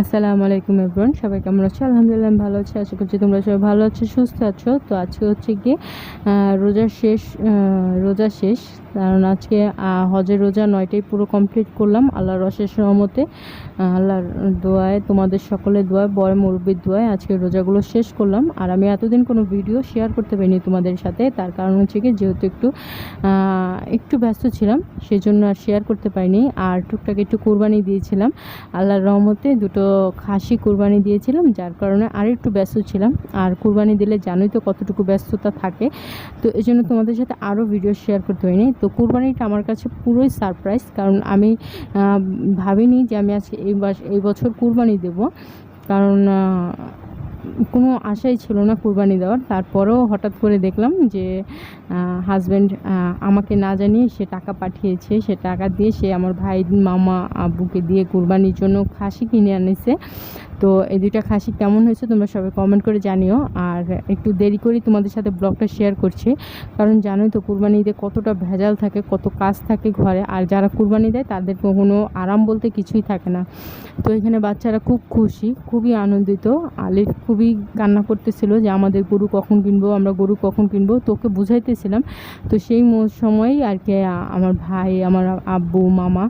আসসালামু আলাইকুম এব্রন সবাই কেমন আছো? আলহামদুলিল্লাহ আমি ভালো আছি আশা করছি তোমরা সবাই ভালো আছো সুস্থ আছো। তো আজকে হচ্ছে কি রোজা শেষ রোজা শেষ কারণ আজকে হজের রোজা নয়টাই পুরো কমপ্লিট করলাম আল্লাহর অশেষ রহমতে। আহ, আল্লাহর দোয়ায়, তোমাদের সকলের দোয়ায় বড় মুরব্বীর দোয়ায় আজকে রোজাগুলো শেষ করলাম। আর আমি এতদিন কোনো ভিডিও শেয়ার করতে পারিনি তোমাদের সাথে, তার কারণ হচ্ছে কি যেহেতু একটু একটু ব্যস্ত ছিলাম সেই জন্য আর শেয়ার করতে পারিনি। আর টুকটাক একটু কোরবানি দিয়েছিলাম। আল্লাহর রহমতে দুটো খাসি কুরবানি দিয়েছিলাম, যার কারণে আর একটু ব্যস্ত ছিলাম। আর কুরবানি দিলে জানোই তো কতটুকু ব্যস্ততা থাকে। তো এই জন্য তোমাদের সাথে আরও ভিডিও শেয়ার করতে হয়নি তো কুরবানিটা আমার কাছে পুরোই সারপ্রাইজ কারণ আমি ভাবিনি যে আমি আজকে এই এই বছর কুরবানি দেব। কারণ কোনো আশাই ছিল না কুরবানি দেওয়ার। তারপরেও হঠাৎ করে দেখলাম যে হাজব্যান্ড আমাকে না জানিয়ে সে টাকা পাঠিয়েছে। সে টাকা দিয়ে সে আমার ভাই মামা, আব্বুকে দিয়ে কুরবানির জন্য খাসি কিনে আনিছে। তো এই দুইটা খাসি কেমন হয়েছে তোমরা সবাই কমেন্ট করে জানিও। আর একটু দেরি করে তোমাদের সাথে ব্লগটা শেয়ার করছি। কারণ জানোই তো কুরবানি ঈদে কতটা ভেজাল থাকে, কত কাজ থাকে ঘরে। আর যারা কুরবানি দেয়, তাদের কোনো আরাম বলতে কিছুই থাকে না। তো এখানে বাচ্চারা খুব খুশি, খুবই আনন্দিত। আলিফ খুবই কান্না করতেছিল যে, আমাদের গরু কখন কিনবো? আমরা গরু কখন কিনবো? তোকে বুঝাইতেছিলাম। তো সেই সময়ই আর কি, আমার ভাই, আমার আব্বু, মামা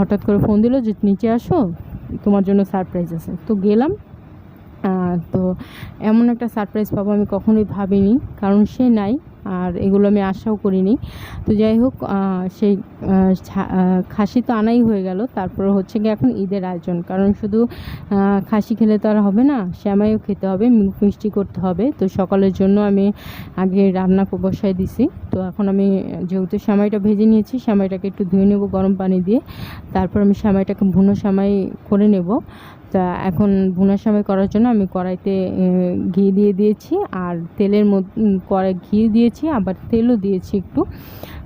হঠাৎ করে ফোন দিল যে, নিচে আসো? তোমার জন্য সারপ্রাইজ আছে। তো গেলাম তো এমন একটা সারপ্রাইজ পাবো আমি কখনোই ভাবিনি, কারণ সে নাই। আর এগুলো আমি আশাও করিনি। তো যাই হোক সেই খাসি তো আনাই হয়ে গেল। তারপর হচ্ছে কি এখন ঈদের আয়োজন। কারণ শুধু খাসি খেলে তো আর হবে না, শ্যামাইও খেতে হবে মিষ্টি করতে হবে। তো সকালের জন্য আমি আগে রান্না বসাই দিছি। তো এখন আমি যেহেতু শ্যামাইটা ভেজে নিয়েছি, শ্যামাইটাকে একটু ধুয়ে নেব গরম পানি দিয়ে। তারপর আমি শ্যামাইটাকে ভুনো শ্যামাই করে নেব। তা এখন ভুনা শ্যামাই করার জন্য আমি কড়াইতে ঘি দিয়ে দিয়েছি। আর তেলের মধ্যে কড়াই ঘি দিয়েছি। আবার তেলও দিয়েছি একটু।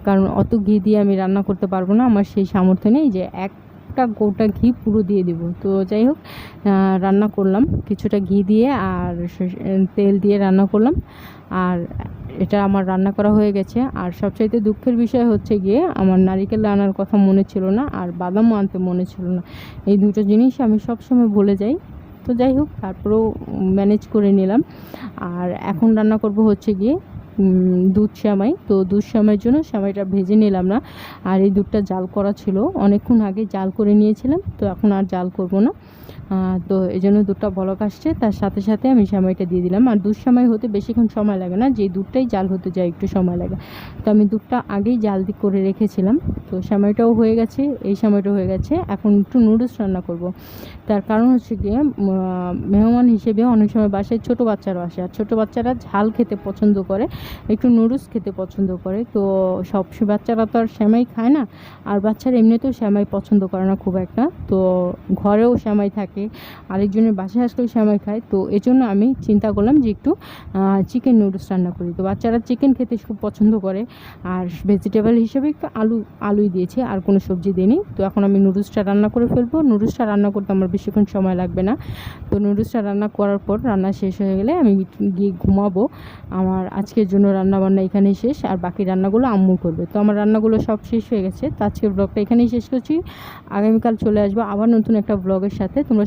কারণ অত ঘি দিয়ে আমি রান্না করতে পারব না, আমার সেই সামর্থ্য নেই যে একটা গোটা ঘি পুরো দিয়ে দিব। তো যাই হোক রান্না করলাম, কিছুটা ঘি দিয়ে আর তেল দিয়ে রান্না করলাম। আর এটা আমার রান্না করা হয়ে গেছে। আর সবচাইতে দুঃখের বিষয় হচ্ছে গিয়ে, আমার নারিকেল আনার কথা মনে ছিল না, আর বাদামও আনতে মনে ছিল না। এই দুটো জিনিস আমি সবসময় ভুলে যাই। তো যাই হোক, তারপরেও ম্যানেজ করে নিলাম। আর এখন রান্না করব হচ্ছে গিয়ে দুধ শ্যামাই। তো দুধ শ্যামাইয়ের জন্য শ্যামাইটা ভেজে নিলাম না। আর এই দুধটা জাল করা ছিল। অনেকক্ষণ আগে জাল করে নিয়েছিলাম। তো এখন আর জাল করব না। তো এই জন্য দুধটা বলক আসছে। তার সাথে সাথে আমি শ্যামাইটা দিয়ে দিলাম। আর দুধ শ্যামাই হতে বেশিক্ষণ সময় লাগে না। যে দুধটাই জাল হতে যায়, একটু সময় লাগে। তো আমি দুধটা আগেই জাল দিক করে রেখেছিলাম। তো শ্যামাইটাও হয়ে গেছে, এই সময়টা হয়ে গেছে। এখন একটু নুডলস রান্না করব। তার কারণ হচ্ছে গিয়ে মেহমান হিসেবে অনেক সময় বাসায় ছোটো বাচ্চারা আসে। আর ছোটো বাচ্চারা ঝাল খেতে পছন্দ করে, একটু নুডলস খেতে পছন্দ করে। তো সব বাচ্চারা তো আর শ্যামাই খায় না। আর বাচ্চারা এমনিতেও শ্যামাই পছন্দ করে না খুব একটা। তো ঘরেও শ্যামাই থাকে আরেকজনের বাসায় আসলেও শ্যামাই খায়। তো এজন্য আমি চিন্তা করলাম যে একটু চিকেন নুডলস রান্না করি। তো বাচ্চারা চিকেন খেতে খুব পছন্দ করে। আর ভেজিটেবল হিসেবে একটু আলু, আলুই দিয়েছি, আর কোনো সবজি দিইনি তো এখন আমি নুডলসটা রান্না করে ফেলব। নুডলসটা রান্না করতে আমার বেশিক্ষণ সময় লাগবে না। তো নুডলসটা রান্না করার পর রান্না শেষ হয়ে গেলে আমি গিয়ে ঘুমাবো। আমার আজকের জন্য রান্না বান্না এখানেই শেষ। আর বাকি রান্নাগুলো আম্মু করবে। তো আমার রান্নাগুলো সব শেষ হয়ে গেছে। তো আজকের ব্লগটা এখানেই শেষ করছি। আগামীকাল চলে আসব আবার নতুন একটা ব্লগের সাথে। তোমরা